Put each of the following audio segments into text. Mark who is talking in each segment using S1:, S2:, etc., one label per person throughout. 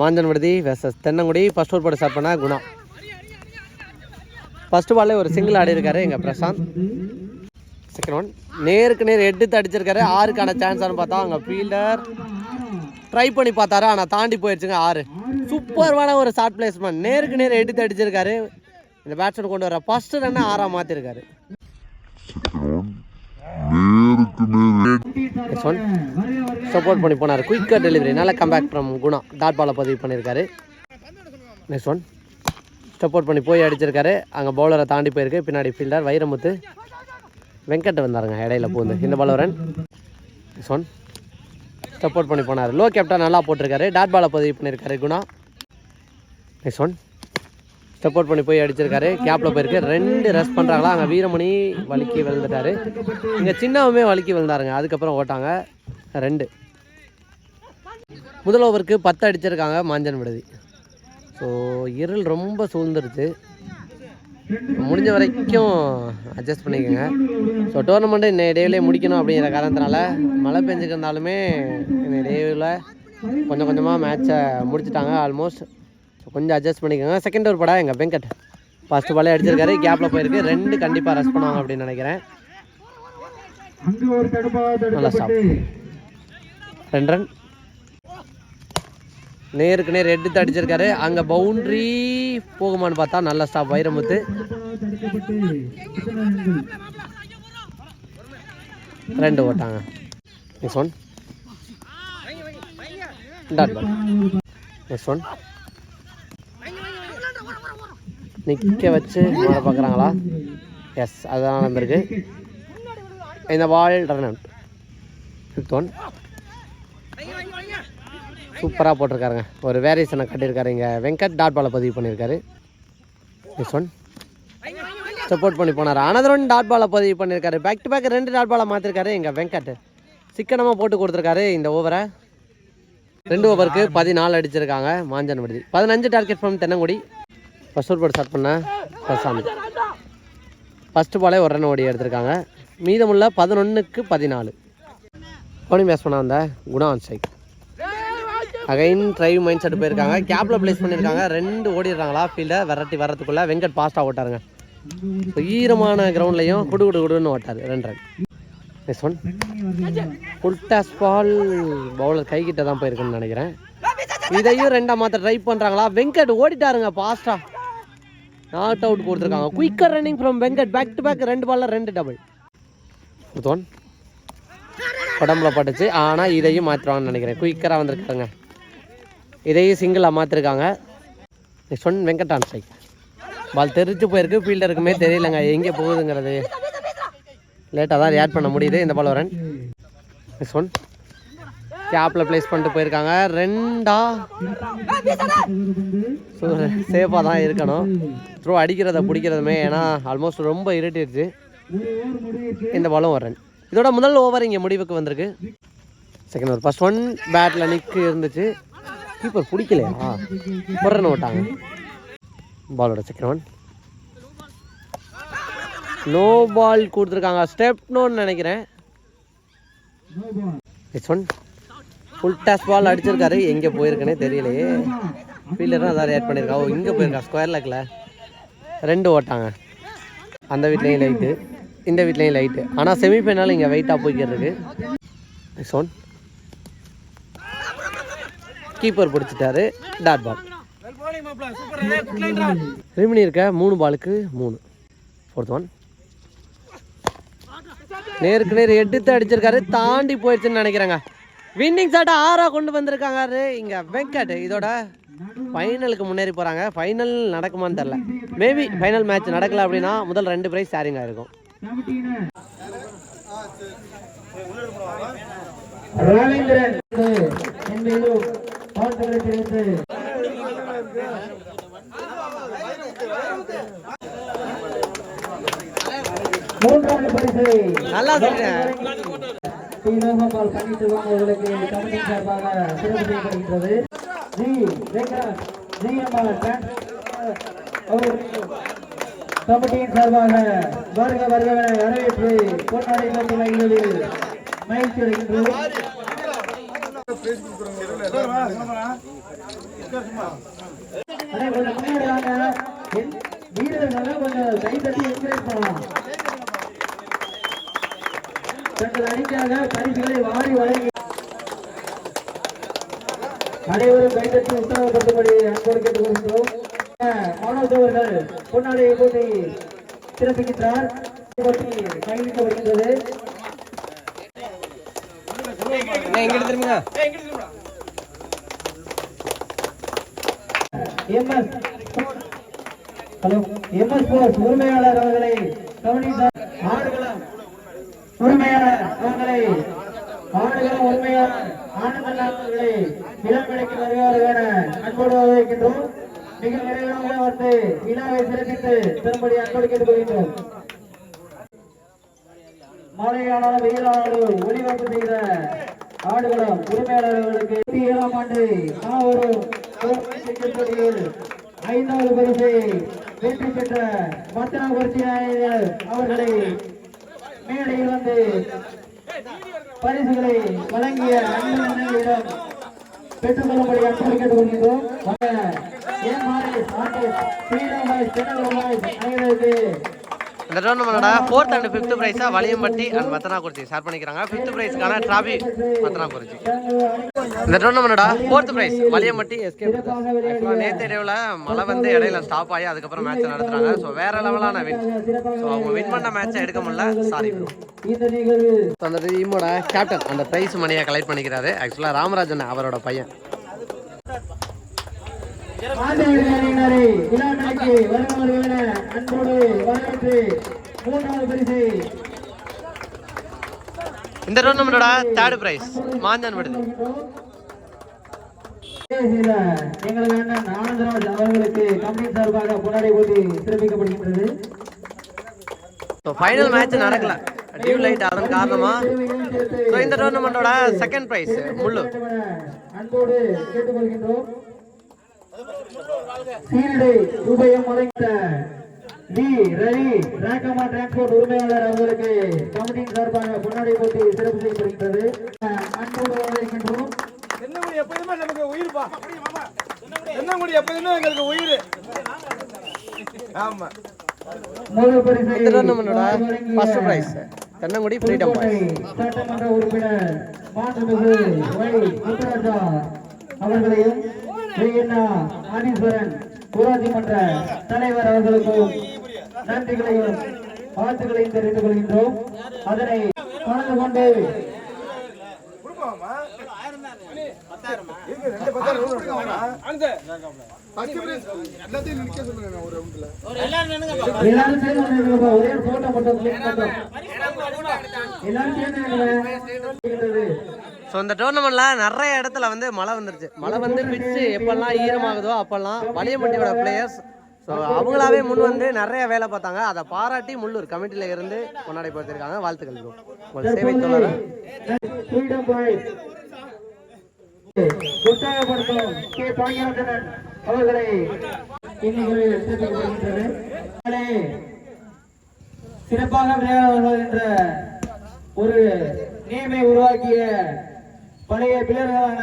S1: Manjan Viduthi versus Thennangudi. First over போட start பண்ணால் Guna. First பால்லே ஒரு சிங்கிள் ஆடி இருக்காரு எங்கள் பிரசாந்த். செகண்ட் ஒன் நேருக்கு நேர் எடுத்து அடிச்சிருக்காரு. ஆறுக்கான சான்ஸ்னு பார்த்தா அங்கே ஃபீல்டர் ட்ரை பண்ணி பார்த்தாரு. ஆனால் தாண்டி போயிடுச்சுங்க ஆறு. சூப்பர்வான ஒரு ஷார்ட் பிளேஸ்மெண்ட் நேருக்கு நேர் எடுத்து அடிச்சிருக்காரு. இந்த பேட்ஸ்மேன் கொண்டு வர ஃபர்ஸ்ட் ரன்னை ஆறாக மாற்றிருக்காரு நெக்ஸ்ட் ஒன் சப்போர்ட் பண்ணி போனார். குயிக்காக டெலிவரி நல்ல கம்பேக் ஃப்ரம் குணா. டாட் பாலை பதிவு பண்ணியிருக்காரு நெக்ஸ்ட் ஒன் சப்போர்ட் பண்ணி போய் அடிச்சிருக்காரு. அங்கே பவுலரை தாண்டி போயிருக்கு. பின்னாடி ஃபீல்டர் வைரமுத்து. வெங்கட் வந்தாருங்க இடையில பூந்து. இந்த பலவரன் ரன் நெக்ஸ்ட் ஒன் சப்போர்ட் பண்ணி போனார். லோ கேப்டன் நல்லா போட்டிருக்காரு. டாட் பாலை பதிவு பண்ணியிருக்காரு குணா. நெக்ஸ்ட் ஒன் சப்போர்ட் பண்ணி போய் அடிச்சிருக்காரு. கேப்பில் போயிருக்கு. ரெண்டு ரெஸ்ட் பண்ணுறாங்களா அங்கே வீரமணி வலிக்கி விழுந்துட்டாரு. இங்கே சின்னவுமே வலிக்கி விழுந்தாருங்க. அதுக்கப்புறம் ஓட்டாங்க. ரெண்டு. முதல் ஓவருக்கு பத்து அடிச்சிருக்காங்க மாஞ்சன் விடுதி. ஸோ இருள் ரொம்ப சூழ்ந்துருச்சு. முடிஞ்ச வரைக்கும் அட்ஜஸ்ட் பண்ணிக்கோங்க. ஸோ டோர்னமெண்ட்டு இன்னைய டேவிலே முடிக்கணும் அப்படிங்கிற காரணத்தினால மழை பெஞ்சுக்கு இருந்தாலுமே இன்னைய டேவில் கொஞ்சம் கொஞ்சமாக மேட்சை முடிச்சிட்டாங்க ஆல்மோஸ்ட் ஸோ கொஞ்சம் அட்ஜஸ்ட் பண்ணிக்கோங்க. செகண்ட் ஓவர் படா எங்கள் வெங்கட் ஃபர்ஸ்ட் பாலே அடிச்சிருக்காரு கேப்பில் போயிருக்கு. ரெண்டு கண்டிப்பாக ரெஸ்ட் பண்ணுவாங்க அப்படின்னு நினைக்கிறேன்.
S2: ஒரு
S1: நல்லா ஸ்டாப் ரெண்டு ரன் நேருக்கு நேர் எடுத்து அடிச்சிருக்காரு. அங்கே பவுண்ட்ரி போகுமான்னு பார்த்தா நல்ல ஸ்டாப் வைரமுத்து. ரெண்டு ஓட்டாங்க. Next one dot ball next one நிற்க வச்சு மாற பார்க்குறாங்களா? எஸ் அதுதான் நடந்திருக்கு இந்த ball run out fifth one சூப்பராக போட்டிருக்காருங்க. ஒரு வேரியேஷனை கட்டியிருக்காரு இங்கே. வெங்கட் டாட் பாலை பதிவு பண்ணியிருக்காரு. நெக்ஸ்ட் ஒன் சப்போர்ட் பண்ணி போனார். அனதர் ஒன் டாட் பாலை பதிவு பண்ணியிருக்காரு. பேக் டு பேக் ரெண்டு டாட் பாலை மாற்றிருக்காரு எங்கள் வெங்கட். சிக்கனமாக போட்டு கொடுத்துருக்காரு இந்த ஓவரை ரெண்டு ஓவருக்கு பதினாலு அடிச்சிருக்காங்க. மாஞ்சன் விடுதி. பதினஞ்சு டார்கெட் ஃப்ரம் தென்னங்குடி. ஃபஸ்ட் ஒரு போட்டு ஸ்டார்ட் பண்ண பிரசாந்த் ஃபஸ்ட்டு பாலே ஒரு ரன் ஓடி எடுத்திருக்காங்க. மீதமுள்ள பதினொன்றுக்கு பதினாலு. பவுலிங் பேஸ் பண்ண வந்த Guna on strike again drive mind set போயிருக்காங்க கேப்பில் ப்ளேஸ் பண்ணியிருக்காங்க. ரெண்டு ஓடிடுறாங்களா ஃபீல்டை விரட்டி வர்றதுக்குள்ளே வெங்கட் பாஸ்ட்டாக ஓட்டாருங்க. ஸோ ஈரமான கிரவுண்ட்லையும் குடு குடு குடுன்னு ஓட்டார். ரெண்டு run next one full toss ball bowler கைகிட்ட தான் போயிருக்குன்னு நினைக்கிறேன். இதையும் ரெண்டாம் மாற்ற ட்ரை பண்ணுறாங்களா வெங்கட் ஓடிட்டாருங்க ஃபாஸ்ட்டாக நாட் அவுட் கொடுத்துருக்காங்க. Quicker running from Venkat back to back ரெண்டு பால்ல ரெண்டு டபுள் ஒன் உடம்புல பட்டுச்சு. ஆனால் இதையும் மாற்றுவாங்கன்னு நினைக்கிறேன். குயிக்கராக வந்திருக்காங்க. இதையும் சிங்கிளாக மாற்றிருக்காங்க நெக்ஸ்ட் ஒன் வெங்கடான் ஸ்ட்ரைக் பால் தெரிச்சு போயிருக்கு. ஃபீல்டருக்குமே தெரியலங்க. எங்கே போகுதுங்கிறது. லேட்டாக தான் ரியாக்ட் பண்ண முடியுது. இந்த பால் வரன் நெக்ஸ்ட் ஒன் கேப்பில் ப்ளேஸ் பண்ணிட்டு போயிருக்காங்க. ரெண்டா ஸோ சேஃபாக தான் இருக்கணும். த்ரோ அடிக்கிறத பிடிக்கிறதுமே ஏன்னா ஆல்மோஸ்ட் ரொம்ப இருட்டிடுச்சு இந்த பாலும் வர்றேன் இதோட முதல் ஓவர் இங்கே முடிவுக்கு வந்திருக்கு. செகண்ட் ஓவர் ஃபர்ஸ்ட் ஒன் பேட்டில் நிற்கு இருந்துச்சு. கீப்பர் பிடிக்கலையா? ஒரு விட்டாங்க. பாலோட செகண்ட் ஒன் நோ பால் கொடுத்துருக்காங்க. ஸ்டெப்னோன்னு நினைக்கிறேன். It's one full toss ball அடிச்சிருக்காரு. எங்கே போயிருக்குன்னே தெரியலையே. ஃபீல்டரும் அதான் ரேட் பண்ணியிருக்கா ஓ இங்கே போயிருக்கா? ஸ்கொயர் லெக்கில் ரெண்டு ஓட்டாங்க. அந்த வீட்லேயும் லைட்டு இந்த வீட்லேயும் லைட்டு ஆனால் செமிஃபைனல் இங்கே வெயிட்டாக போய்க்கிறதுக்கு சோன் கீப்பர் பிடிச்சிட்டாரு. டாட் பால் ரிமினி இருக்க? மூணு பாலுக்கு மூணு. ஃபோர்த் ஒன் நேருக்கு நேர் எடுத்து அடிச்சிருக்காரு. தாண்டி போயிடுச்சுன்னு நினைக்கிறேங்க. வின்னிங் ஷாட்டை ஆறாக கொண்டு வந்திருக்காங்க. இங்கே வெங்கட் இதோட ஃபைனலுக்கு முன்னேறி போகிறாங்க ஃபைனல் நடக்குமான்னு தெரில மேபி ஃபைனல் மேட்ச் நடக்கல அப்படின்னா முதல் ரெண்டு ப்ரைஸ் ஷேரிங்காக இருக்கும். நல்லா சொல்றேன்.
S2: டி லோகபால் கண்டித்துவாங்க அவர்களுக்கு கமிட்டி சார்பாக சிறப்பு செய்யப்படுகின்றது ஜி வெங்கட் ஜி எம்ஆர் கமிட்டியின் சார்பாக வருக வருக என வரவேற்று பொன்னாடை பற்றி வழங்குவதில் மகிழ்ச்சி அடைகின்றது அண்ணே, கொஞ்சம் முன்னாடி வாங்க. என் கொஞ்சம் கை தட்டி encourage பண்ணலாம். தங்கள் அணிக்காக பரிசுகளை வாரி வழங்கி அனைவரும் கைதட்டி உற்சாகப்படுத்தும்படி அன்போடு கேட்டுக்கொள்கிறோம் மனோஜ் அவர்கள் பொன்னாடையை போட்டி சிறப்பிக்கின்றார். போட்டி கைவிக்கப்படுகின்றது எம்எஸ் ஹலோ எம்எஸ் போர்ஸ் உரிமையாளர் அவர்களை கவனித்தார். உரிமையாளர் அவர்களை ஆடுகளம் உரிமையாளர் ஆனந்தன் அவர்களை இளம்பிடைக்கு வருவார் என அன்போடு வரவேற்கின்றோம். மிக விரைவாக வந்து விழாவை சிறப்பித்து திரும்படி அன்போடு கேட்டுக்கொள்கின்றோம். மழையானாலும் ஒளிபரப்பு செய்த ஆடுகளம் உரிமையாளர்களுக்கு ஏழாம் ஆண்டு மாவரும் ஐந்தாவது பரிசை வெற்றி பெற்ற மத்தனாபுரத்தி நாயகர் அவர்களை வந்து பரிசுகளை வழங்கிய அன்புடன் பெற்றுக்கொள்ளும்படி அன்போடு கேட்டுக்கொள்கின்றோம். ஏன் மாரேஷ் ஸ்ரீராம் பாய்ஸ் அனைவருக்கு
S1: இந்த டோர்னமெண்டோட ஃபோர்த் அண்ட் ஃபிஃப்த் ப்ரைஸாக வலியம்பட்டி அண்ட் மத்தனாக்குறிச்சி. ஷேர் பண்ணிக்கிறாங்க. ஃபிஃப்த் ப்ரைஸ்க்கான ட்ராபி மத்தனாக்குறிச்சி. இந்த டோர்னமெண்டோட ஃபோர்த் ப்ரைஸ் வலியம்பட்டி எஸ்கே நேற்று இரவில் மழை வந்து இடையில ஸ்டாப் ஆகி அதுக்கப்புறம் மேட்ச் நடத்துறாங்க. ஸோ வேற லெவலான வின் ஸோ அவங்க வின் பண்ண மேட்சை எடுக்க முடியல. சாரி அந்த டீமோட கேப்டன் அந்த ப்ரைஸ் மணியை கலெக்ட் பண்ணிக்கிறாரு. ஆக்சுவலாக ராமராஜன் அவரோட பையன்.
S2: ஆண்டவர் அணியினரை விழாமணிக்கு வருவார்கள் என அன்போடு வரவேற்று மூன்றாவது பரிசை
S1: இந்த டோர்னமெண்டோட தேர்ட் ப்ரைஸ் மாஞ்சான் விடுது
S2: செய்த எங்களது அண்ணன் ஆனந்தராஜ் அவர்களுக்கு கம்பெனி சார்பாக கொண்டாடி போட்டி சிறப்பிக்கப்படுகின்றது.
S1: ஸோ ஃபைனல் மேட்ச் நடக்கல. டியூ லைட் அதன் காரணமா? ஸோ இந்த டோர்னமெண்டோட செகண்ட் ப்ரைஸ் முள்ளு.
S2: அன்போடு கேட்டுக்கொள்கின்றோம். சீருடை உபயம் வழங்கிய வி ரவி ராக்கமா டிரான்ஸ்போர்ட் உரிமையாளர் அவர்களுக்கு கமிட்டியின் சார்பாக கொண்டாடி போட்டி சிறப்பு செய்யப்படுகின்றது. அன்போடு வரவேற்கின்றோம்.
S3: தென்னங்குடி எப்போதுமே நமக்கு உயிர்ப்பா தென்னங்குடி எப்போதுமே எங்களுக்கு உயிர். ஆமா.
S2: முதல் பரிசை
S1: தென்னங்குடி ஃப்ரீடம்
S2: சட்டமன்ற உறுப்பினர் மாண்புமிகு வை முத்துராஜா அவர்களையும் ஆதீஸ்வரன் ஊராட்சி மன்ற தலைவர் அவர்களுக்கும் நன்றிகளையும் வாழ்த்துக்களையும் தெரிவித்துக் கொள்கின்றோம். அதனை கலந்து கொண்டு எல்லாரும் சேர்ந்து ஒரே போட்டோ மட்டும் எல்லாரும் சேர்ந்து
S1: ஸோ இந்த டோர்னமெண்ட்டில் நிறைய இடத்துல வந்து மழை வந்துருச்சு. மழை வந்து பிச்சு எப்பெல்லாம் ஈரமாகுதோ அப்பெல்லாம் வலியம்பட்டியோட பிளேயர்ஸ் ஸோ அவங்களாவே முன் வந்து நிறைய வேலை பார்த்தாங்க. அதை பாராட்டி முள்ளூர் கமிட்டியில் இருந்து கொண்டாடி போட்டிருக்காங்க வாழ்த்துக்கள் உங்கள் சேவை தோழர்
S2: உற்சாகப்படுத்தும் கே பாங்கியராஜன் அவர்களை சிறப்பாக விளையாடுவார்கள் என்ற ஒரு நேமை உருவாக்கிய பழைய பிளர்களான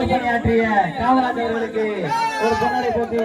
S2: பணியாற்றிய காமராஜ் அவர்களுக்கு ஒரு பொன்னாடை போட்டி